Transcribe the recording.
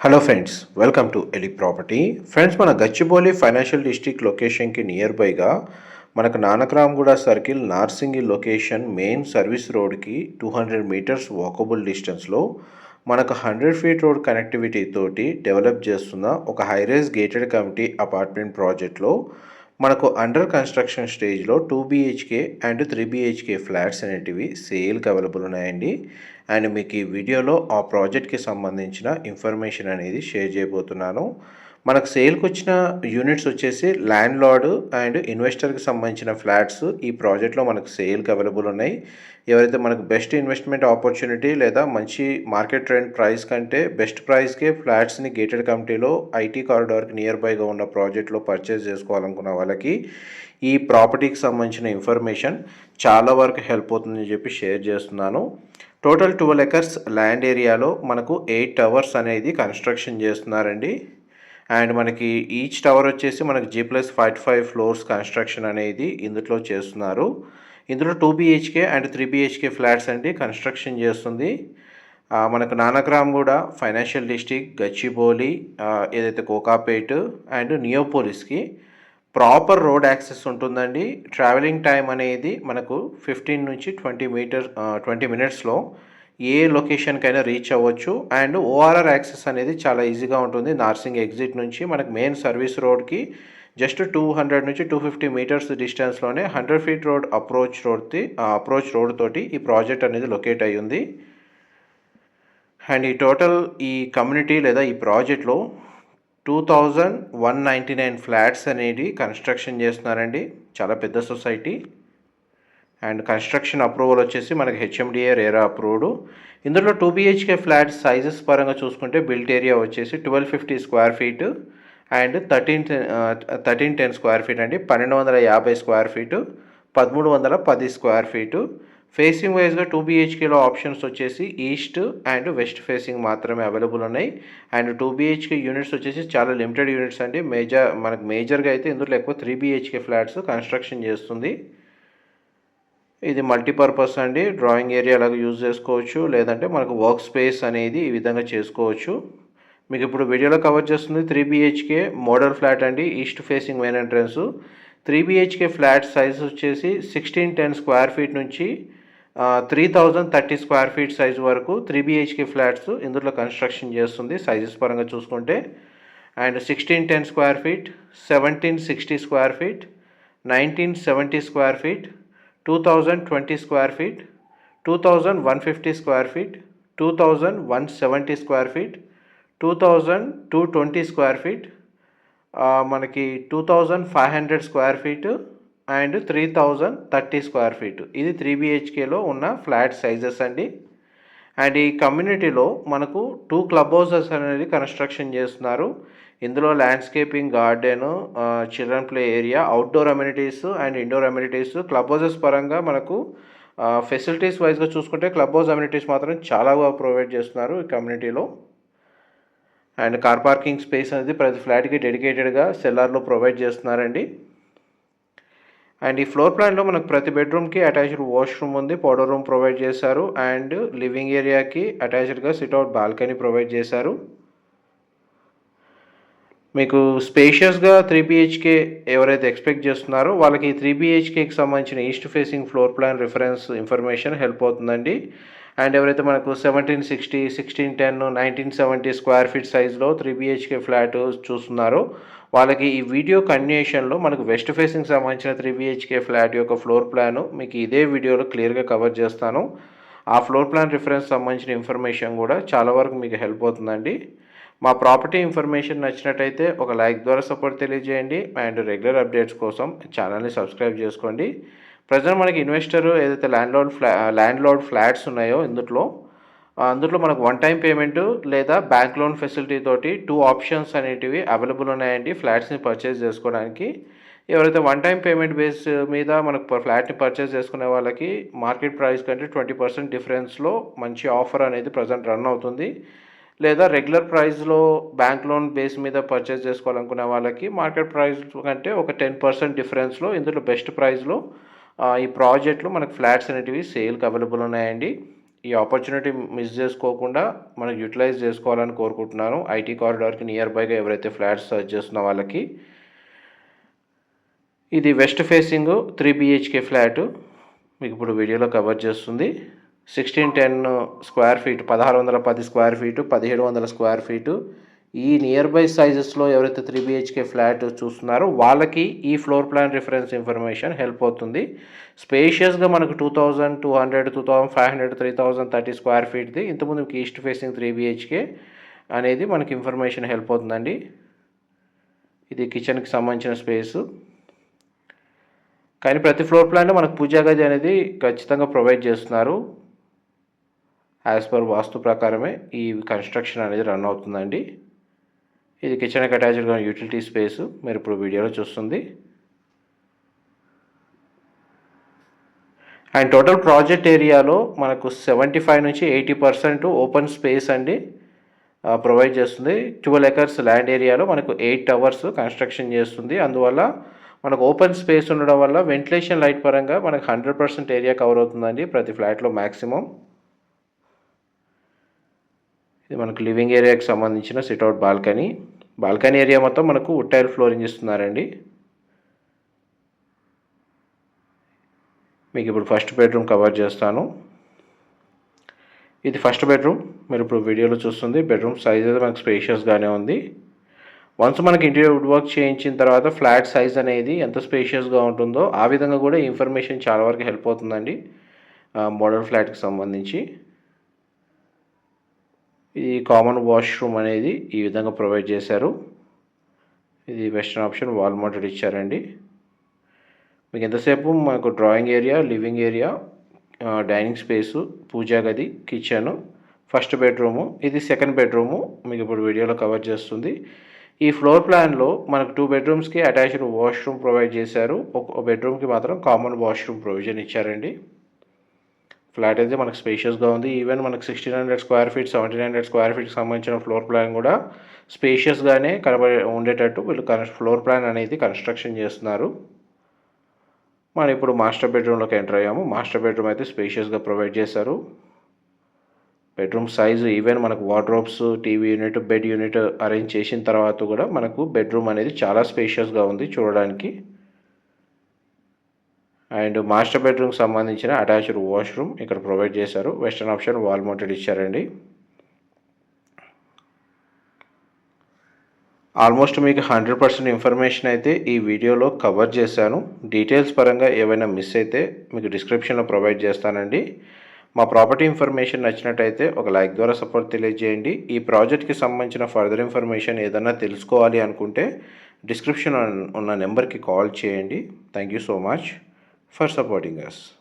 Hello friends welcome to Eli property friends మన Gachibowli financial district లొకేషన్కి near బైగా మనకు Nanakramguda circle Narsingi location main service రోడ్కి two hundred metres walkable డిస్టెన్స్లో మనకు హండ్రెడ్ ఫీట్ రోడ్ కనెక్టివిటీ తోటి డెవలప్ చేస్తున్న ఒక high rise gated community apartment ప్రాజెక్ట్లో మనకు అండర్ కన్స్ట్రక్షన్ స్టేజ్లో two BHK and three BHK flats అనేటివి సేల్కి అవైలబుల్ ఉన్నాయండి. అండ్ మీకు ఈ వీడియోలో ఆ ప్రాజెక్ట్కి సంబంధించిన ఇన్ఫర్మేషన్ అనేది షేర్ చేయబోతున్నాను. మనకు సేల్కి వచ్చిన యూనిట్స్ వచ్చేసి ల్యాండ్ లార్డ్ అండ్ ఇన్వెస్టర్కి సంబంధించిన ఫ్లాట్స్ ఈ ప్రాజెక్ట్లో మనకు సేల్కి అవైలబుల్ ఉన్నాయి. ఎవరైతే మనకు బెస్ట్ ఇన్వెస్ట్మెంట్ ఆపర్చునిటీ లేదా మంచి మార్కెట్ ట్రెండ్ ప్రైస్ కంటే బెస్ట్ ప్రైస్కే ఫ్లాట్స్ని గేటెడ్ కమిటీలో ఐటీ కారిడార్కి నియర్ బైగా ఉన్న ప్రాజెక్ట్లో పర్చేస్ చేసుకోవాలనుకున్న వాళ్ళకి ఈ ప్రాపర్టీకి సంబంధించిన ఇన్ఫర్మేషన్ చాలా వరకు హెల్ప్ అవుతుందని చెప్పి షేర్ చేస్తున్నాను. టోటల్ ట్వెల్వ్ ఎకర్స్ ల్యాండ్ ఏరియాలో మనకు ఎయిట్ టవర్స్ అనేది కన్స్ట్రక్షన్ చేస్తున్నారండి. అండ్ మనకి ఈచ్ టవర్ వచ్చేసి మనకి G plus five five floors construction అనేది ఇందులో చేస్తున్నారు. ఇందులో two BHK and three BHK flats అండి కన్స్ట్రక్షన్ చేస్తుంది. మనకు Nanakramguda financial district Gachibowli ఏదైతే కోకాపేట్ అండ్ నియోపోలిస్కి ప్రాపర్ రోడ్ యాక్సెస్ ఉంటుందండి. ట్రావెలింగ్ టైం అనేది మనకు ఫిఫ్టీన్ నుంచి ట్వంటీ మీటర్ ట్వంటీ మినిట్స్లో ఏ లొకేషన్కైనా రీచ్ అవ్వచ్చు. అండ్ ఓఆర్ఆర్ యాక్సెస్ అనేది చాలా ఈజీగా ఉంటుంది. నార్సింగ్ ఎగ్జిట్ నుంచి మనకు మెయిన్ సర్వీస్ రోడ్కి జస్ట్ టూ హండ్రెడ్ నుంచి టూ ఫిఫ్టీ మీటర్స్ డిస్టెన్స్లోనే హండ్రెడ్ ఫీట్ రోడ్ అప్రోచ్ రోడ్తి అప్రోచ్ రోడ్ తోటి ఈ ప్రాజెక్ట్ అనేది లొకేట్ అయ్యి ఉంది. అండ్ ఈ టోటల్ ఈ కమ్యూనిటీ లేదా ఈ ప్రాజెక్ట్లో two thousand one ninety nine flats అనేది కన్స్ట్రక్షన్ చేస్తున్నారండి. చాలా పెద్ద సొసైటీ. అండ్ కన్స్ట్రక్షన్ అప్రూవల్ వచ్చేసి మనకి హెచ్ఎండిఏ రేరా అప్రూవ్డ్ ఇందులో టూ బిహెచ్కే ఫ్లాట్ సైజెస్ పరంగా చూసుకుంటే బిల్ట్ ఏరియా వచ్చేసి twelve fifty square feet and thirteen thirteen ten square feet అండి. పన్నెండు వందల యాభై స్క్వేర్ ఫీటు పదమూడు వందల పది స్క్వేర్ ఫీటు ఫేసింగ్ వైజ్గా టూ బీహెచ్కేలో ఆప్షన్స్ వచ్చేసి ఈస్ట్ అండ్ వెస్ట్ ఫేసింగ్ మాత్రమే అవైలబుల్ ఉన్నాయి. అండ్ టూ బీహెచ్కే యూనిట్స్ వచ్చేసి చాలా లిమిటెడ్ యూనిట్స్ అండి. మేజర్ మనకు మేజర్గా అయితే ఇందులో ఎక్కువ త్రీ బీహెచ్కే ఫ్లాట్స్ కన్స్ట్రక్షన్ చేస్తుంది. ఇది మల్టీపర్పస్ అండి. డ్రాయింగ్ ఏరియా అలాగే యూజ్ చేసుకోవచ్చు. లేదంటే మనకు వర్క్ స్పేస్ అనేది ఈ విధంగా చేసుకోవచ్చు. మీకు ఇప్పుడు వీడియోలో కవర్ చేస్తుంది త్రీ బిహెచ్కే మోడల్ ఫ్లాట్ అండి. East facing main entrance three BHK flat size వచ్చేసి సిక్స్టీన్ టెన్ స్క్వేర్ ఫీట్ నుంచి three thousand thirty square feet size వరకు త్రీ బిహెచ్కే ఫ్లాట్స్ ఇందులో కన్స్ట్రక్షన్ చేస్తుంది సైజెస్ పరంగా చూసుకుంటే. And sixteen ten square feet seventeen sixty square feet nineteen seventy square feet two thousand twenty square feet two thousand one fifty square feet two thousand one seventy square feet two thousand two twenty square feet మనకి two thousand five hundred square feet and three thousand thirty square feet. ఇది three బిహెచ్కేలో ఉన్న flat sizes అండి. And ఈ కమ్యూనిటీలో మనకు two club houses అనేది construction చేస్తున్నారు. ఇందులో landscaping garden children play area outdoor amenities and indoor amenities. Club houses పరంగా మనకు ఫెసిలిటీస్ వైజ్గా చూసుకుంటే క్లబ్ హౌస్ అమ్యూనిటీస్ మాత్రం చాలా బాగా ప్రొవైడ్ చేస్తున్నారు ఈ కమ్యూనిటీలో. అండ్ కార్ పార్కింగ్ స్పేస్ అనేది ప్రతి ఫ్లాట్కి డెడికేటెడ్గా సెల్లార్లో ప్రొవైడ్ చేస్తున్నారండి. అండ్ ఈ ఫ్లోర్ ప్లాన్లో మనకు ప్రతి బెడ్రూమ్కి అటాచ్డ్ వాష్రూమ్ ఉంది పౌడర్ రూమ్ ప్రొవైడ్ చేశారు అండ్ లివింగ్ ఏరియాకి అటాచ్డ్గా సిట్అవుట్ బాల్కనీ ప్రొవైడ్ చేశారు. మీకు స్పేషియస్గా త్రీ బిహెచ్కే ఎవరైతే ఎక్స్పెక్ట్ చేస్తున్నారో వాళ్ళకి త్రీ బిహెచ్కేకి సంబంధించిన east facing floor plan reference information help అవుతుందండి. అండ్ ఎవరైతే మనకు seventeen sixty sixteen ten nineteen seventy square feet సైజ్లో త్రీ బిహెచ్కే ఫ్లాట్ చూస్తున్నారో వాళ్ళకి ఈ వీడియో కండిషన్లో మనకు వెస్ట్ ఫేసింగ్ సంబంధించిన త్రీ బిహెచ్కే ఫ్లాట్ యొక్క ఫ్లోర్ ప్లాను మీకు ఇదే వీడియోలో క్లియర్గా కవర్ చేస్తాను. ఆ ఫ్లోర్ ప్లాన్ రిఫరెన్స్ సంబంధించిన ఇన్ఫర్మేషన్ కూడా చాలా వరకు మీకు హెల్ప్ అవుతుందండి. మా ప్రాపర్టీ ఇన్ఫర్మేషన్ నచ్చినట్టయితే ఒక లైక్ ద్వారా సపోర్ట్ తెలియజేయండి. అండ్ రెగ్యులర్ అప్డేట్స్ కోసం ఛానల్ని సబ్స్క్రైబ్ చేసుకోండి. ప్రజెంట్ మనకి ఇన్వెస్టర్ ఏదైతే ల్యాండ్ లోడ్ ఫ్లా ల్యాండ్ లోడ్ ఫ్లాట్స్ ఉన్నాయో ఇందులో అందులో మనకు వన్ టైం పేమెంట్ లేదా బ్యాంక్ లోన్ ఫెసిలిటీ తోటి టూ ఆప్షన్స్ అనేటివి అవైలబుల్ ఉన్నాయండి. ఫ్లాట్స్ని పర్చేస్ చేసుకోవడానికి. ఎవరైతే వన్ టైం పేమెంట్ బేస్ మీద మనకు ఫ్లాట్ని పర్చేస్ చేసుకునే వాళ్ళకి మార్కెట్ ప్రైస్ కంటే ట్వంటీ పర్సెంట్ డిఫరెన్స్లో మంచి ఆఫర్ అనేది ప్రజెంట్ రన్ అవుతుంది. లేదా రెగ్యులర్ ప్రైస్లో బ్యాంక్ లోన్ బేస్ మీద పర్చేస్ చేసుకోవాలనుకునే వాళ్ళకి మార్కెట్ ప్రైస్ కంటే ఒక టెన్ పర్సెంట్ డిఫరెన్స్లో ఇందులో బెస్ట్ ప్రైస్లో ఈ ప్రాజెక్ట్లో మనకు ఫ్లాట్స్ అనేటివి సేల్కి అవైలబుల్ ఉన్నాయండి. ఈ ఆపర్చునిటీ మిస్ చేసుకోకుండా మనకు యూటిలైజ్ చేసుకోవాలని కోరుకుంటున్నాను. ఐటీ కారిడార్కి నియర్ బైగా ఎవరైతే ఫ్లాట్స్ సర్చ్ చేస్తున్న వాళ్ళకి. ఇది west facing three BHK flat మీకు ఇప్పుడు వీడియోలో కవర్ చేస్తుంది. సిక్స్టీన్ టెన్ స్క్వేర్ ఫీట్ పదహారు వందల పది స్క్వేర్ ఫీటు పదిహేడు వందల స్క్వేర్ ఫీటు ఈ నియర్ బై సైజెస్లో ఎవరైతే త్రీ బిహెచ్కే ఫ్లాట్ చూస్తున్నారో వాళ్ళకి ఈ floor plan reference information help అవుతుంది. స్పేషియస్గా మనకు two thousand two hundred two thousand five hundred three thousand thirty square ఫీట్ది ఇంతకుముందు మీకు ఈస్ట్ ఫేసింగ్ త్రీ బిహెచ్కే అనేది మనకి ఇన్ఫర్మేషన్ హెల్ప్ అవుతుందండి. ఇది కిచెన్కి సంబంధించిన స్పేసు కానీ ప్రతి ఫ్లోర్ ప్లాన్లో మనకు పూజా గది అనేది ఖచ్చితంగా ప్రొవైడ్ చేస్తున్నారు. యాజ్ పర్ వాస్తు ప్రకారమే ఈ కన్స్ట్రక్షన్ అనేది రన్ అవుతుందండి. ఇది కిచెన్కి అటాచ్డ్గా యూటిలిటీ స్పేస్ మీరు ఇప్పుడు వీడియోలో చూస్తుంది. అండ్ టోటల్ ప్రాజెక్ట్ ఏరియాలో మనకు సెవెంటీ ఫైవ్ నుంచి ఎయిటీ పర్సెంట్ ఓపెన్ స్పేస్ అండి. ప్రొవైడ్ చేస్తుంది. ట్వెల్వ్ ఎకర్స్ ల్యాండ్ ఏరియాలో మనకు ఎయిట్ అవర్స్ కన్స్ట్రక్షన్ చేస్తుంది. అందువల్ల మనకు ఓపెన్ స్పేస్ ఉండడం వల్ల వెంటిలేషన్ లైట్ పరంగా మనకు హండ్రెడ్ పర్సెంట్ ఏరియా కవర్ అవుతుందండి ప్రతి ఫ్లాట్లో మ్యాక్సిమం ఇది మనకు లివింగ్ ఏరియాకి సంబంధించిన సిట్అవుట్ బాల్కనీ. బాల్కనీ ఏరియా మొత్తం మనకు ఉట్టైల్ ఫ్లోరింగ్ ఇస్తున్నారండి మీకు ఇప్పుడు ఫస్ట్ బెడ్రూమ్ కవర్ చేస్తాను. ఇది ఫస్ట్ బెడ్రూమ్. మీరు ఇప్పుడు వీడియోలో చూస్తుంది బెడ్రూమ్ సైజ్ అయితే మనకు స్పేషియస్గానే ఉంది. వన్స్ మనకి ఇంటీరియర్ వుడ్ వర్క్ చేయించిన తర్వాత ఫ్లాట్ సైజ్ అనేది ఎంత స్పేషియస్గా ఉంటుందో ఆ విధంగా కూడా ఇన్ఫర్మేషన్ చాలా వరకు హెల్ప్ అవుతుందండి మోడల్ ఫ్లాట్కి సంబంధించి. ఇది కామన్ వాష్రూమ్ అనేది ఈ విధంగా ప్రొవైడ్ చేశారు. ఇది వెస్టర్న్ ఆప్షన్ వాల్ మౌంటెడ్ ఇచ్చారండి. మీకు ఎంతసేపు మాకు drawing area living area dining space పూజా గది కిచెను ఫస్ట్ బెడ్రూము ఇది సెకండ్ బెడ్రూము మీకు ఇప్పుడు వీడియోలో కవర్ చేస్తుంది. ఈ ఫ్లోర్ ప్లాన్లో మనకు టూ బెడ్రూమ్స్కి అటాచ్డ్ వాష్రూమ్ ప్రొవైడ్ చేశారు. ఒక బెడ్రూమ్కి మాత్రం కామన్ వాష్రూమ్ ప్రొవిజన్ ఇచ్చారండి. ఫ్లాట్ అయితే మనకు స్పేషియస్గా ఉంది. ఈవెన్ మనకు sixteen hundred square feet seventeen hundred square ఫీట్కి సంబంధించిన ఫ్లోర్ ప్లాన్ కూడా స్పేషియస్గానే కనబడే ఉండేటట్టు వీళ్ళు ఫ్లోర్ ప్లాన్ అనేది కన్స్ట్రక్షన్ చేస్తున్నారు. మనం ఇప్పుడు మాస్టర్ బెడ్రూమ్లోకి ఎంటర్ అయ్యాము. మాస్టర్ బెడ్రూమ్ అయితే స్పేషియస్గా ప్రొవైడ్ చేశారు. బెడ్రూమ్ సైజు ఈవెన్ మనకు wardrobes TV unit bed unit arrange చేసిన తర్వాత కూడా మనకు బెడ్రూమ్ అనేది చాలా స్పేషియస్గా ఉంది చూడడానికి. అండ్ మాస్టర్ బెడ్రూమ్కి సంబంధించిన అటాచ్డ్ వాష్రూమ్ ఇక్కడ ప్రొవైడ్ చేశారు. వెస్టర్న్ ఆప్షన్ వాల్ మౌంటెడ్ ఇచ్చారండి. ఆల్మోస్ట్ మీకు హండ్రెడ్ పర్సెంట్ ఇన్ఫర్మేషన్ అయితే ఈ వీడియోలో కవర్ చేశాను. డీటెయిల్స్ పరంగా ఏవైనా మిస్ అయితే మీకు డిస్క్రిప్షన్లో ప్రొవైడ్ చేస్తానండి. మా ప్రాపర్టీ ఇన్ఫర్మేషన్ నచ్చినట్టయితే ఒక లైక్ ద్వారా సపోర్ట్ తెలియజేయండి. ఈ ప్రాజెక్ట్కి సంబంధించిన ఫర్దర్ ఇన్ఫర్మేషన్ ఏదైనా తెలుసుకోవాలి అనుకుంటే డిస్క్రిప్షన్ ఉన్న నెంబర్కి కాల్ చేయండి. Thank you so much. for supporting us.